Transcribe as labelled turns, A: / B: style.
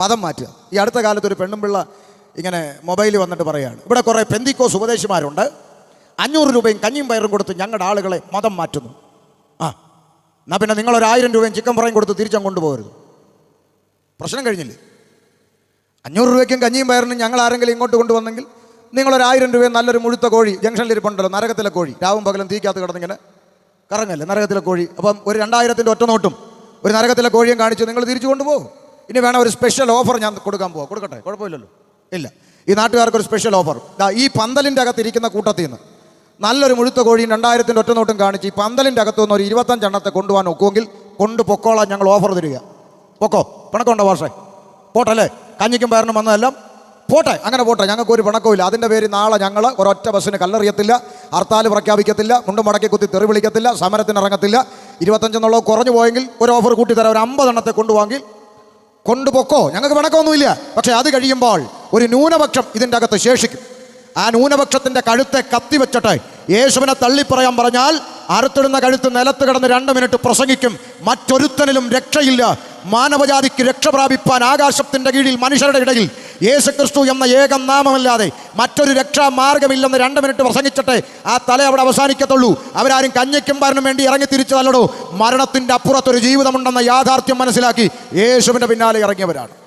A: പദം മാറ്റുക. ഈ അടുത്ത കാലത്ത് ഒരു പെണ്ണും പിള്ള ഇങ്ങനെ മൊബൈലിൽ വന്നിട്ട് പറയുകയാണ്. ഇവിടെ കുറേ പെന്തിക്കോസ് ഉപദേശിമാരുണ്ട്. അഞ്ഞൂറ് രൂപയും കഞ്ഞിയും പയറും കൊടുത്ത് ഞങ്ങളുടെ ആളുകളെ മതം മാറ്റുന്നു. ആ എന്നാൽ പിന്നെ നിങ്ങളൊരു ആയിരം രൂപയും ചിക്കൻ പറയും കൊടുത്ത് തിരിച്ചങ്ങ് കൊണ്ടുപോകരുത്. പ്രശ്നം കഴിഞ്ഞില്ലേ? അഞ്ഞൂറ് രൂപയ്ക്കും കഞ്ഞിയും പയറിനും ഞങ്ങൾ ആരെങ്കിലും ഇങ്ങോട്ട് കൊണ്ടുവന്നെങ്കിൽ നിങ്ങളൊരു ആയിരം രൂപയും നല്ലൊരു മുഴുത്ത കോഴി ജംഗ്ഷനിലിരിപ്പുണ്ടല്ലോ നരകത്തിലെ കോഴി. രാവും പകലും തീക്കകത്ത് കിടന്നിങ്ങനെ കറങ്ങല്ലേ നരകത്തിലെ കോഴി. അപ്പം ഒരു രണ്ടായിരത്തിന്റെ ഒറ്റ നോട്ടും ഒരു നരകത്തിലെ കോഴിയും കാണിച്ച് നിങ്ങൾ തിരിച്ചു കൊണ്ടുപോകും. ഇനി വേണം ഒരു സ്പെഷ്യൽ ഓഫർ ഞാൻ കൊടുക്കാൻ പോവാം. കൊടുക്കട്ടെ? കുഴപ്പമില്ലല്ലോ. ഇല്ല. ഈ നാട്ടുകാർക്ക് ഒരു സ്പെഷ്യൽ ഓഫർ ദാ ഈ പന്തലിന്റെ അകത്ത് ഇരിക്കുന്ന കൂട്ടത്തിൽ നിന്ന് നല്ലൊരു മുഴുത്ത കോഴിയും രണ്ടായിരത്തിന്റെ ഒറ്റ നോട്ടും കാണിച്ച് ഈ പന്തലിന്റെ അകത്ത് നിന്ന് ഒരു ഇരുപത്തഞ്ചെണ്ണത്തെ കൊണ്ടുപോകാൻ ഒക്കുമെങ്കിൽ കൊണ്ട് പൊക്കോളാൻ ഞങ്ങൾ ഓഫർ തരിക. പൊക്കോ? പിണക്കമുണ്ടോ ഭാഷേ പോട്ടല്ലേ? കഞ്ഞിക്കും പയറിനും വന്നതെല്ലാം പോട്ടെ. അങ്ങനെ പോട്ടെ. ഞങ്ങൾക്ക് ഒരു പിണക്കമില്ല അതിന്റെ പേര് നാളെ ഞങ്ങൾ ഒരൊറ്റ ബസ്സിന് കല്ലെറിയത്തില്ല ഹർത്താൽ പ്രഖ്യാപിക്കത്തില്ല മുണ്ടും മടക്കി കുത്തി തെറി വിളിക്കത്തില്ല സമരത്തിന് ഇറങ്ങത്തില്ല ഇരുപത്തഞ്ചെന്നുള്ളത് കുറഞ്ഞു പോയെങ്കിൽ ഒരു ഓഫർ കൂട്ടി തരാം ഒരു അമ്പതെണ്ണത്തെ കൊണ്ടുപോയെങ്കിൽ കൊണ്ടുപൊക്കോ. ഞങ്ങൾക്ക് പണക്കമൊന്നുമില്ല പക്ഷെ അത് കഴിയുമ്പോൾ ഒരു ന്യൂനപക്ഷം ഇതിന്റെ അകത്ത് ശേഷിക്കും. ആ ന്യൂനപക്ഷത്തിന്റെ കഴുത്തെ കത്തിവെച്ചിട്ട് യേശുവിനെ തള്ളിപ്പറയാൻ പറഞ്ഞാൽ അറുത്തിടുന്ന കഴുത്ത് നിലത്ത് കിടന്ന് രണ്ട് മിനിറ്റ് പ്രസംഗിക്കും. മറ്റൊരുത്തനിലും രക്ഷയില്ല. മാനവജാതിക്ക് രക്ഷ പ്രാപിപ്പാൻ ആകാശത്തിന്റെ കീഴിൽ മനുഷ്യരുടെ ഇടയിൽ യേശുക്രിസ്തു എന്ന ഏകം നാമമല്ലാതെ മറ്റൊരു രക്ഷാ മാർഗമില്ലെന്ന് രണ്ട് മിനിറ്റ് പ്രസംഗിച്ചിട്ട് ആ തല അവിടെ അവസാനിക്കത്തുള്ളൂ. അവരാരും കഞ്ഞയ്ക്കും പാരനും വേണ്ടി ഇറങ്ങി തിരിച്ചതല്ലടോ. മരണത്തിന്റെ അപ്പുറത്തൊരു ജീവിതമുണ്ടെന്ന യാഥാർത്ഥ്യം മനസ്സിലാക്കി യേശുവിന്റെ പിന്നാലെ ഇറങ്ങിയവരാണ്.